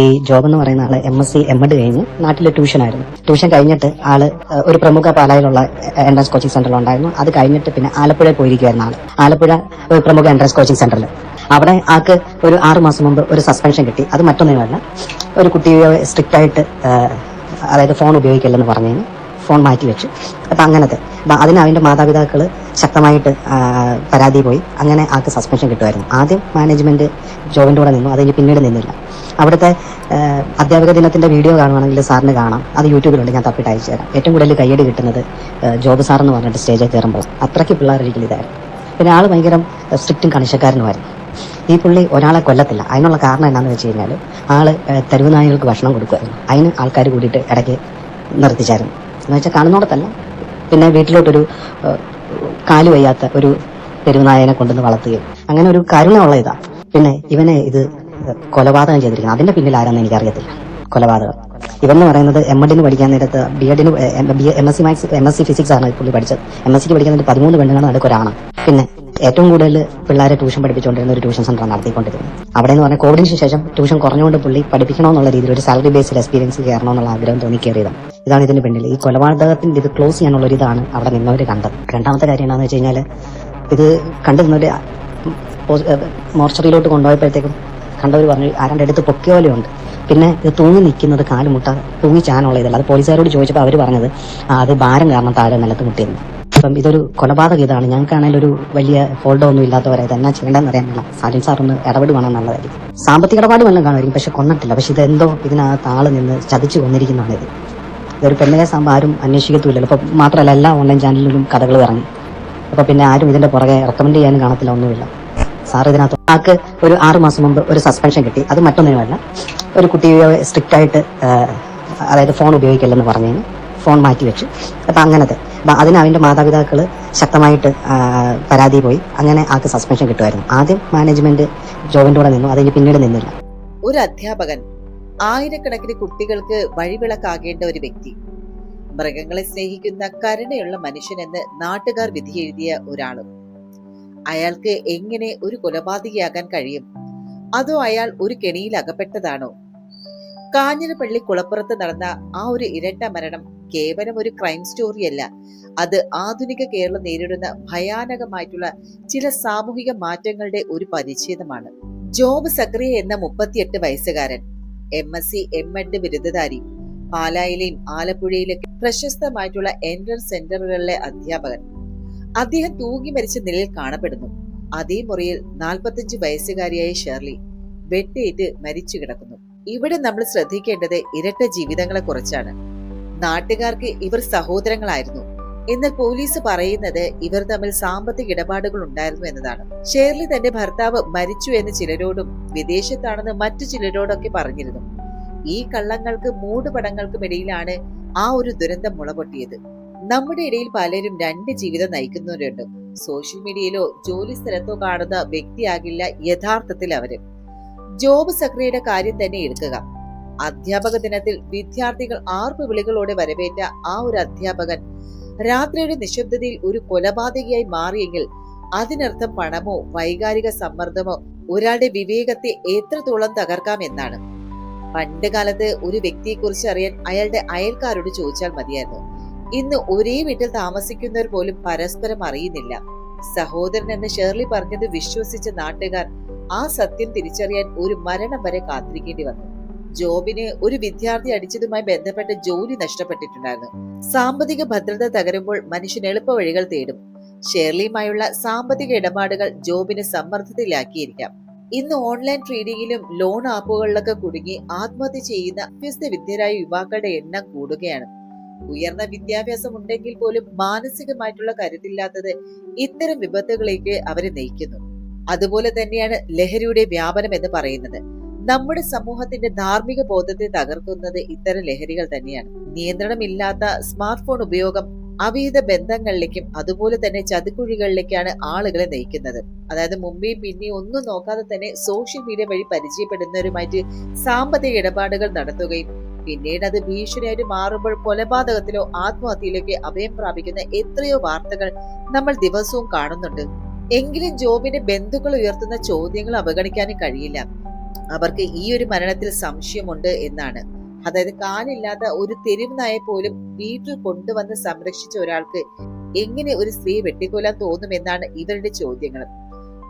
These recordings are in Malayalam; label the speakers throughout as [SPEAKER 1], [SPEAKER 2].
[SPEAKER 1] ഈ ജോബ് എന്ന് പറയുന്ന ആൾ M S C M Ed കഴിഞ്ഞ് നാട്ടിൽ ട്യൂഷനായിരുന്നു ട്യൂഷൻ കഴിഞ്ഞിട്ട് ആൾ ഒരു പ്രമുഖ പാലായിലുള്ള എൻട്രൻസ് കോച്ചിങ് സെന്ററിൽ ഉണ്ടായിരുന്നു. അത് കഴിഞ്ഞിട്ട് പിന്നെ ആലപ്പുഴ പോയിരിക്കുകയായിരുന്നു ആൾ. ആലപ്പുഴ ഒരു പ്രമുഖ എൻട്രൻസ് കോച്ചിങ് സെന്ററിൽ അവിടെ ആൾക്ക് ഒരു ആറ് മാസം മുമ്പ് ഒരു സസ്പെൻഷൻ കിട്ടി. അത് മറ്റൊന്നുമല്ല ഒരു കുട്ടിയെ സ്ട്രിക്റ്റ് ആയിട്ട് അതായത് ഫോൺ ഉപയോഗിക്കില്ലെന്ന് പറഞ്ഞതിന് ഫോൺ മാറ്റി വെച്ചു. അപ്പം അങ്ങനത്തെ. അപ്പം അതിന് അവന്റെ മാതാപിതാക്കൾ ശക്തമായിട്ട് പരാതി പോയി അങ്ങനെ ആൾക്ക് സസ്പെൻഷൻ കിട്ടുമായിരുന്നു ആദ്യം മാനേജ്മെന്റ് ജോബിന്റെ കൂടെ നിന്നു. അതിന് പിന്നീട് നിന്നില്ല. അവിടുത്തെ അധ്യാപക ദിനത്തിന്റെ വീഡിയോ കാണുവാണെങ്കിൽ സാറിന് കാണാം. അത് യൂട്യൂബിലുണ്ട് ഞാൻ തപ്പിട്ട് അയച്ചു തരാം. ഏറ്റവും കൂടുതൽ കയ്യടി കിട്ടുന്നത് ജോബ് സാർ എന്ന് പറഞ്ഞിട്ട് സ്റ്റേജിൽ കയറുമ്പോൾ. അത്രയ്ക്ക് പിള്ളേരൊരിക്കലും ഇതായിരുന്നു. പിന്നെ ആൾ ഭയങ്കര സ്ട്രിക്റ്റും കണിശക്കാരനുമായിരുന്നു. ഈ പുള്ളി ഒരാളെ കൊല്ലത്തില്ല. അതിനുള്ള കാരണം എന്താണെന്ന് വെച്ച് കഴിഞ്ഞാൽ ആൾ ഏഹ്, തെരുവ് നായകൾക്ക് ഭക്ഷണം കൊടുക്കുമായിരുന്നു അതിന് ആൾക്കാർ കൂടിയിട്ട് ഇടയ്ക്ക് നിർത്തിച്ചായിരുന്നു. എന്ന് വെച്ചാൽ കാണുന്നോടത്തല്ല. പിന്നെ വീട്ടിലോട്ടൊരു കാൽ വയ്യാത്ത ഒരു തെരുവ് നായനെ കൊണ്ടുവന്ന് വളർത്തുകയും. അങ്ങനെ ഒരു കാരുണ്യമുള്ള ഇതാണ് പിന്നെ ഇവനെ ഇത് കൊലപാതകം ചെയ്തിരിക്കുന്നത്. അതിന്റെ പിന്നിൽ ആരാന്ന് എനിക്കറിയത്തില്ല. കൊലപാതകം. ഇവെന്ന് പറയുന്നത് എം എഡിന് പഠിക്കാൻ നേരത്ത് B എഡിന് M S C maths M S C physics ആണ് പുള്ളി പഠിച്ചത്. എം എസ് സിക്ക് പഠിക്കാൻ നേരത്ത് പതിമൂന്ന് പെണ്ണുങ്ങൾ ഒരാണ് പിന്നെ ഏറ്റവും കൂടുതൽ പിള്ളേരെ ട്യൂഷൻ പഠിപ്പിച്ചുകൊണ്ടിരുന്ന ഒരു ട്യൂഷൻ സെന്റർ നടത്തിക്കൊണ്ടിരുന്നത്. അവിടെ എന്ന് പറഞ്ഞാൽ കോവിഡിന് ശേഷം ട്യൂഷൻ കുറഞ്ഞുകൊണ്ട് പുള്ളി പഠിപ്പിക്കണമെന്നുള്ള രീതിയിൽ ഒരു സാലറി ബേസ്ഡ് എക്സ്പീരിയൻസ് കയറണമെന്നുള്ള ആഗ്രഹം തോന്നി കയറിയതാണ് ഇതാണ് ഇതിന്റെ പിന്നിൽ ഈ കൊലപാതകത്തിന്റെ ഇത് ക്ലോസ് ചെയ്യാനുള്ള ഒരു ഇതാണ് അവിടെ നിന്നവർ കണ്ടത്. രണ്ടാമത്തെ കാര്യം എന്താണെന്ന് വെച്ച് കഴിഞ്ഞാൽ ഇത് കണ്ടിരുന്നവർ മോർച്ചറിയിലോട്ട് കൊണ്ടുപോയപ്പോഴത്തേക്കും കണ്ടവർ പറഞ്ഞു ആരാണ്ട് എടുത്ത് പൊക്കിയ പോലെയുണ്ട് പിന്നെ ഇത് തൂങ്ങി നിൽക്കുന്നത് കാലുമുട്ട തൂങ്ങി ചാനുള്ള ഇതല്ല. അത് പോലീസുകാരോട് ചോദിച്ചപ്പോൾ അവർ പറഞ്ഞത് അത് ഭാരം കാരണം താഴെ നിലത്ത് മുട്ടിയിരുന്നു. അപ്പം ഇതൊരു കൊലപാതക ഇതാണ്. ഞങ്ങൾക്കാണെങ്കിൽ ഒരു വലിയ ഫോൾഡോ ഒന്നും ഇല്ലാത്തവരെ തന്നെ ചെയ്യേണ്ടതെന്ന് ചെയ്യേണ്ടതെന്ന് അറിയാനില്ല സാലിൻ സാർ ഒന്ന് ഇടപെടുവാണെങ്കിൽ നല്ലതായിരിക്കും സാമ്പത്തിക ഇടപാട് വല്ലതും കാണുമായിരിക്കും പക്ഷെ കൊന്നിട്ടില്ല. പക്ഷെ ഇതെന്തോ ഇതിനകത്ത് ആൾ നിന്ന് ചതിച്ചു കൊന്നിരിക്കുന്നതാണ് ഇത്. ഇതൊരു പെണ്ണിനെ സാമ്പ ആരും അന്വേഷിക്കത്തുമില്ലല്ലോ. അപ്പം മാത്രമല്ല എല്ലാ ഓൺലൈൻ ചാനലിലും കഥകൾ ഇറങ്ങി. അപ്പൊ പിന്നെ ആരും ഇതിന്റെ പുറകെ റെക്കമെൻഡ് ചെയ്യാനും കാണത്തില്ല ഒന്നുമില്ല. സാർ ഇതിനകത്ത് ആൾക്ക് ഒരു ആറ് മാസം മുമ്പ് ഒരു സസ്പെൻഷൻ കിട്ടി. അത് മറ്റൊന്നുമല്ല ഒരു കുട്ടിയെ സ്ട്രിക്റ്റ് ആയിട്ട് അതായത് ഫോൺ ഉപയോഗിക്കില്ലെന്ന് പറഞ്ഞതിന് ഫോൺ മാറ്റി വെച്ചു. അപ്പം അങ്ങനത്തെ. അപ്പം അതിന് അവന്റെ മാതാപിതാക്കൾ ശക്തമായിട്ട് പരാതി പോയി അങ്ങനെ ആൾക്ക് സസ്പെൻഷൻ കിട്ടുമായിരുന്നു. ആദ്യം മാനേജ്മെന്റ് ജോബിന്റെ കൂടെ നിന്നു. അതിന് പിന്നീട് നിന്നില്ല.
[SPEAKER 2] ഒരു അധ്യാപകൻ ആയിരക്കണക്കിന് കുട്ടികൾക്ക് വഴിവിളക്കാകേണ്ട ഒരു വ്യക്തി. മൃഗങ്ങളെ സ്നേഹിക്കുന്ന കരുണയുള്ള മനുഷ്യനെന്ന് നാട്ടുകാർ വിധിയെഴുതിയ ഒരാളും. അയാൾക്ക് എങ്ങനെ ഒരു കൊലപാതകയാകാൻ കഴിയും? അതോ അയാൾ ഒരു കെണിയിൽ അകപ്പെട്ടതാണോ? കാഞ്ഞിരപ്പള്ളി കുളപ്പുറത്ത് നടന്ന ആ ഒരു ഇരട്ട മരണം കേവലം ഒരു ക്രൈം സ്റ്റോറിയല്ല അത് ആധുനിക കേരളം നേരിടുന്ന ഭയാനകമായിട്ടുള്ള ചില സാമൂഹിക മാറ്റങ്ങളുടെ ഒരു പരിച്ഛേദമാണ്. ജോബ് സക്രിയ എന്ന മുപ്പത്തിയെട്ട് വയസ്സുകാരൻ M S C M Ed ബിരുദധാരി പാലായിലെയും ആലപ്പുഴയിലെ പ്രശസ്തമായിട്ടുള്ള എൻട്രൻസ് സെന്ററുകളിലെ അധ്യാപകൻ. അദ്ദേഹം തൂങ്ങി മരിച്ച നിലയിൽ കാണപ്പെടുന്നു. അതേ മുറിയിൽ നാൽപ്പത്തഞ്ച് വയസ്സുകാരിയായ ഷേർലി വെട്ടേറ്റ് മരിച്ചു കിടക്കുന്നു. ഇവിടെ നമ്മൾ ശ്രദ്ധിക്കേണ്ടത് ഇരട്ട ജീവിതങ്ങളെ കുറിച്ചാണ്. നാട്ടുകാർക്ക് ഇവർ സഹോദരങ്ങളായിരുന്നു. എന്നാൽ പോലീസ് പറയുന്നത് ഇവർ തമ്മിൽ സാമ്പത്തിക ഇടപാടുകൾ ഉണ്ടായിരുന്നു എന്നതാണ്. ഷേർലി തന്റെ ഭർത്താവ് മരിച്ചു എന്ന് ചിലരോടും വിദേശത്താണെന്ന് മറ്റു ചിലരോടൊക്കെ പറഞ്ഞിരുന്നു. ഈ കള്ളങ്ങൾക്ക് മൂടുപടങ്ങൾക്കും ഇടയിലാണ് ആ ഒരു ദുരന്തം മുളപൊട്ടിയത്. നമ്മുടെ ഇടയിൽ പലരും രണ്ട് ജീവിതം നയിക്കുന്നവരുണ്ട്. സോഷ്യൽ മീഡിയയിലോ ജോലി സ്ഥലത്തോ കാണുന്ന വ്യക്തിയാകില്ല യഥാർത്ഥത്തിൽ അവർ. ജോബ് സക്രിയയുടെ കാര്യം തന്നെ എടുക്കുക. അധ്യാപക ദിനത്തിൽ വിദ്യാർത്ഥികൾ ആർപ്പ് വിളികളോടെ വരവേറ്റ ആ ഒരു അധ്യാപകൻ രാത്രിയുടെ നിശബ്ദതയിൽ ഒരു കൊലപാതകയായി മാറിയെങ്കിൽ അതിനർത്ഥം പണമോ വൈകാരിക സമ്മർദ്ദമോ ഒരാളുടെ വിവേകത്തെ എത്രത്തോളം തകർക്കാം എന്നാണ്. പണ്ട് കാലത്ത് ഒരു വ്യക്തിയെക്കുറിച്ച് അറിയാൻ അയാളുടെ അയൽക്കാരോട് ചോദിച്ചാൽ മതിയായിരുന്നു. ഇന്ന് ഒരേ വീട്ടിൽ താമസിക്കുന്നവർ പോലും പരസ്പരം അറിയുന്നില്ല. സഹോദരൻ എന്ന് ഷേർലി പറഞ്ഞത് വിശ്വസിച്ച നാട്ടുകാർ ആ സത്യം തിരിച്ചറിയാൻ ഒരു മരണം വരെ കാത്തിരിക്കേണ്ടി വന്നു. ജോബിന് ഒരു വിദ്യാർത്ഥി അടിച്ചതുമായി ബന്ധപ്പെട്ട ജോലി നഷ്ടപ്പെട്ടിട്ടുണ്ടായിരുന്നു. സാമ്പത്തിക ഭദ്രത തകരുമ്പോൾ മനുഷ്യൻ എളുപ്പ വഴികൾ തേടും. ഷേർലിയുമായുള്ള സാമ്പത്തിക ഇടപാടുകൾ ജോബിന് സമ്മർദ്ദത്തിലാക്കിയിരിക്കാം. ഇന്ന് ഓൺലൈൻ ട്രേഡിംഗിലും ലോൺ ആപ്പുകളിലൊക്കെ കുടുങ്ങി ആത്മഹത്യ ചെയ്യുന്ന അഭ്യസ്ത വിദ്യരായ യുവാക്കളുടെ എണ്ണം കൂടുകയാണ്. ഉയർന്ന വിദ്യാഭ്യാസം ഉണ്ടെങ്കിൽ പോലും മാനസികമായിട്ടുള്ള കരുത്തില്ലാത്തത് ഇത്തരം വിപത്തുകളിലേക്ക് അവരെ നയിക്കുന്നു. അതുപോലെ തന്നെയാണ് ലഹരിയുടെ വ്യാപനം എന്ന് പറയുന്നത്. നമ്മുടെ സമൂഹത്തിന്റെ ധാർമ്മിക ബോധത്തെ തകർക്കുന്നത് ഇത്തരം ലഹരികൾ തന്നെയാണ്. നിയന്ത്രണമില്ലാത്ത സ്മാർട്ട് ഫോൺ ഉപയോഗം അവിഹിത ബന്ധങ്ങളിലേക്കും അതുപോലെ തന്നെ ചതിക്കുഴികളിലേക്കാണ് ആളുകളെ നയിക്കുന്നത്. അതായത് മുമ്പേയും പിന്നെയും ഒന്നും നോക്കാതെ തന്നെ സോഷ്യൽ മീഡിയ വഴി പരിചയപ്പെടുന്നവരുമായിട്ട് സാമ്പത്തിക ഇടപാടുകൾ നടത്തുകയും പിന്നീട് അത് ഭീഷണിയായിട്ട് മാറുമ്പോൾ കൊലപാതകത്തിലോ ആത്മഹത്യയിലേക്ക് അഭയം പ്രാപിക്കുന്ന എത്രയോ വാർത്തകൾ നമ്മൾ ദിവസവും കാണുന്നുണ്ട്. എങ്കിലും ജോബിന്റെ ബന്ധുക്കൾ ഉയർത്തുന്ന ചോദ്യങ്ങൾ അവഗണിക്കാനും കഴിയില്ല. അവർക്ക് ഈ ഒരു മരണത്തിൽ സംശയമുണ്ട് എന്നാണ്. അതായത് കാലില്ലാത്ത ഒരു തെരുവ് നായ പോലും വീട്ടിൽ കൊണ്ടുവന്ന് സംരക്ഷിച്ച ഒരാൾക്ക് എങ്ങനെ ഒരു സ്ത്രീ വെട്ടിക്കൊല്ലാൻ തോന്നുമെന്നാണ് ഇവരുടെ ചോദ്യങ്ങൾ.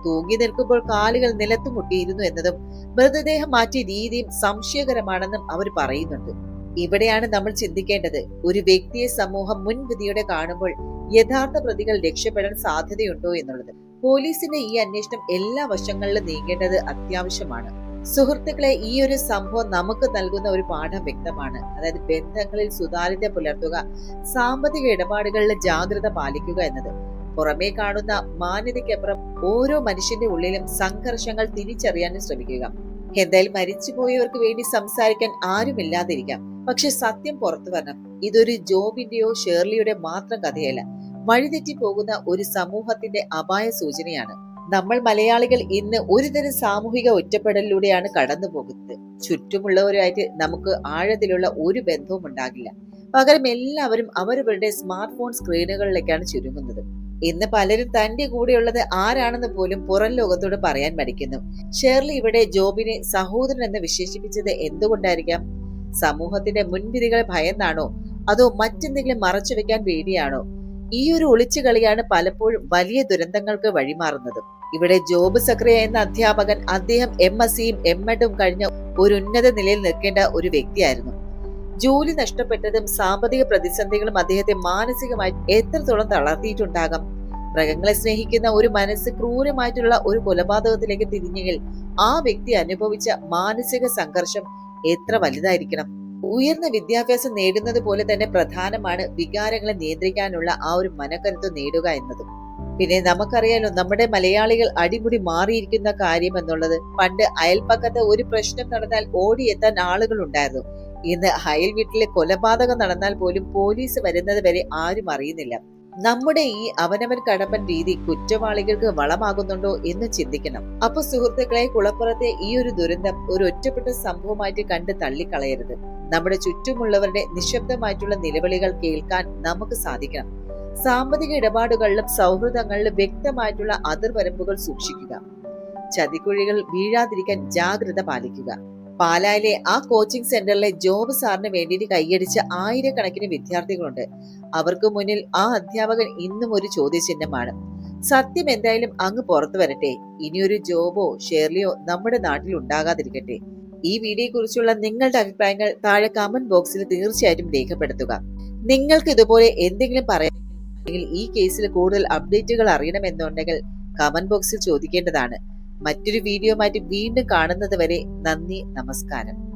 [SPEAKER 2] തൂങ്ങി നിൽക്കുമ്പോൾ കാലുകൾ നിലത്തു മുട്ടിയിരുന്നു എന്നതും മൃതദേഹം മാറ്റിയ രീതിയും സംശയകരമാണെന്നും അവർ പറയുന്നുണ്ട്. ഇവിടെയാണ് നമ്മൾ ചിന്തിക്കേണ്ടത്. ഒരു വ്യക്തിയെ സമൂഹം മുൻവിധിയോടെ കാണുമ്പോൾ യഥാർത്ഥ പ്രതികൾ രക്ഷപ്പെടാൻ സാധ്യതയുണ്ടോ എന്നുള്ളത്. പോലീസിന്റെ ഈ അന്വേഷണം എല്ലാ വശങ്ങളിലും നീങ്ങേണ്ടത് അത്യാവശ്യമാണ്. സുഹൃത്തുക്കളെ ഈ ഒരു സംഭവം നമുക്ക് നൽകുന്ന ഒരു പാഠം വ്യക്തമാണ്. അതായത് ബന്ധങ്ങളിൽ സുതാര്യത പുലർത്തുക സാമ്പത്തിക ഇടപാടുകളിൽ ജാഗ്രത പാലിക്കുക എന്നത്. പുറമേ കാണുന്ന മാന്യതയ്ക്കപ്പുറം ഓരോ മനുഷ്യന്റെ ഉള്ളിലും സംഘർഷങ്ങൾ തിരിച്ചറിയാനും ശ്രമിക്കുക. എന്തായാലും മരിച്ചുപോയവർക്ക് വേണ്ടി സംസാരിക്കാൻ ആരുമില്ലാതിരിക്കാം. പക്ഷെ സത്യം പുറത്തു വരണം. ഇതൊരു ജോബിന്റെയോ ഷേർലിയുടെ മാത്രം കഥയല്ല. വഴിതെറ്റി പോകുന്ന ഒരു സമൂഹത്തിന്റെ അപായ സൂചനയാണ്. നമ്മൾ മലയാളികൾ ഇന്ന് ഒരുതരം സാമൂഹിക ഒറ്റപ്പെടലിലൂടെയാണ് കടന്നു പോകുന്നത്. ചുറ്റുമുള്ളവരുമായിട്ട് നമുക്ക് ആഴത്തിലുള്ള ഒരു ബന്ധവും ഉണ്ടാകില്ല പകരം എല്ലാവരും അവരവരുടെ സ്മാർട്ട് ഫോൺ സ്ക്രീനുകളിലേക്കാണ് ചുരുങ്ങുന്നത്. ഇന്ന് പലരും തന്റെ കൂടെയുള്ളത് ആരാണെന്ന് പോലും പുറം ലോകത്തോട് പറയാൻ മടിക്കുന്നു. ഷേർലി ഇവിടെ ജോബിനെ സഹോദരൻ എന്ന് വിശേഷിപ്പിച്ചത് എന്തുകൊണ്ടായിരിക്കാം? സമൂഹത്തിന്റെ മുൻവിധികളെ ഭയന്നാണോ? അതോ മറ്റെന്തെങ്കിലും മറച്ചു വെക്കാൻ വേണ്ടിയാണോ? ഈ ഒരു ഒളിച്ചുകളിയാണ് പലപ്പോഴും വലിയ ദുരന്തങ്ങൾക്ക് വഴിമാറുന്നത്. ഇവിടെ ജോബ് സക്രിയ എന്ന അധ്യാപകൻ അദ്ദേഹം എം എസ് സിയും എം എഡും കഴിഞ്ഞ ഒരു ഉന്നത നിലയിൽ നിൽക്കേണ്ട ഒരു വ്യക്തിയായിരുന്നു. ജോലി നഷ്ടപ്പെട്ടതും സാമ്പത്തിക പ്രതിസന്ധികളും അദ്ദേഹത്തെ മാനസികമായി എത്രത്തോളം തളർത്തിയിട്ടുണ്ടാകാം? മൃഗങ്ങളെ സ്നേഹിക്കുന്ന ഒരു മനസ്സ് ക്രൂരമായിട്ടുള്ള ഒരു കൊലപാതകത്തിലേക്ക് തിരിഞ്ഞെങ്കിൽ ആ വ്യക്തി അനുഭവിച്ച മാനസിക സംഘർഷം എത്ര വലുതായിരിക്കണം? ഉയർന്ന വിദ്യാഭ്യാസം നേടുന്നത് പോലെ തന്നെ പ്രധാനമാണ് വികാരങ്ങളെ നിയന്ത്രിക്കാനുള്ള ആ ഒരു മനക്കരുത്ത് നേടുക എന്നതും. പിന്നെ നമുക്കറിയാലോ നമ്മുടെ മലയാളികൾ അടിമുടി മാറിയിരിക്കുന്ന കാര്യം എന്നുള്ളത്. പണ്ട് അയൽപ്പക്കത്ത് ഒരു പ്രശ്നം നടന്നാൽ ഓടിയെത്താൻ ആളുകൾ ഉണ്ടായിരുന്നു ഇന്ന് അയൽ വീട്ടിലെ കൊലപാതകം നടന്നാൽ പോലും പോലീസ് വരുന്നത് വരെ ആരും അറിയുന്നില്ല. നമ്മുടെ ഈ അവനവൻ കടമ്പൻ രീതി കുറ്റവാളികൾക്ക് വളമാകുന്നുണ്ടോ എന്ന് ചിന്തിക്കണം. അപ്പൊ സുഹൃത്തുക്കളെ കുളപ്പുറത്തെ ഈ ഒരു ദുരന്തം ഒരു ഒറ്റപ്പെട്ട സംഭവമായിട്ട് കണ്ട് തള്ളിക്കളയരുത്. നമ്മുടെ ചുറ്റുമുള്ളവരുടെ നിശബ്ദമായിട്ടുള്ള നിലവിളികൾ കേൾക്കാൻ നമുക്ക് സാധിക്കണം. സാമ്പത്തിക ഇടപാടുകളിലും സൗഹൃദങ്ങളിലും വ്യക്തമായിട്ടുള്ള അതിർവരമ്പുകൾ സൂക്ഷിക്കുക. ചതിക്കുഴികൾ വീഴാതിരിക്കാൻ ജാഗ്രത പാലിക്കുക. പാലായിലെ ആ കോച്ചിങ് സെന്ററിലെ ജോബ് സാറിന് വേണ്ടിയിട്ട് കൈയടിച്ച ആയിരക്കണക്കിന് വിദ്യാർത്ഥികളുണ്ട്. അവർക്ക് മുന്നിൽ ആ അധ്യാപകൻ ഇന്നും ഒരു ചോദ്യചിഹ്നമാണ്. സത്യം എന്തായാലും അങ്ങ് പുറത്തു വരട്ടെ. ഇനിയൊരു ജോബോ ഷേർലിയോ നമ്മുടെ നാട്ടിൽ ഉണ്ടാകാതിരിക്കട്ടെ. ഈ വീഡിയോയെ കുറിച്ചുള്ള നിങ്ങളുടെ അഭിപ്രായങ്ങൾ താഴെ കമന്റ് ബോക്സിൽ തീർച്ചയായിട്ടും രേഖപ്പെടുത്തുക. നിങ്ങൾക്ക് ഇതുപോലെ എന്തെങ്കിലും പറയാൻ ഈ കേസിൽ കൂടുതൽ അപ്ഡേറ്റുകൾ അറിയണമെന്നുണ്ടെങ്കിൽ കമന്റ് ബോക്സിൽ ചോദിക്കേണ്ടതാണ്. മറ്റൊരു വീഡിയോ മാറ്റി വീണ്ടും കാണുന്നത് വരെ നന്ദി നമസ്കാരം.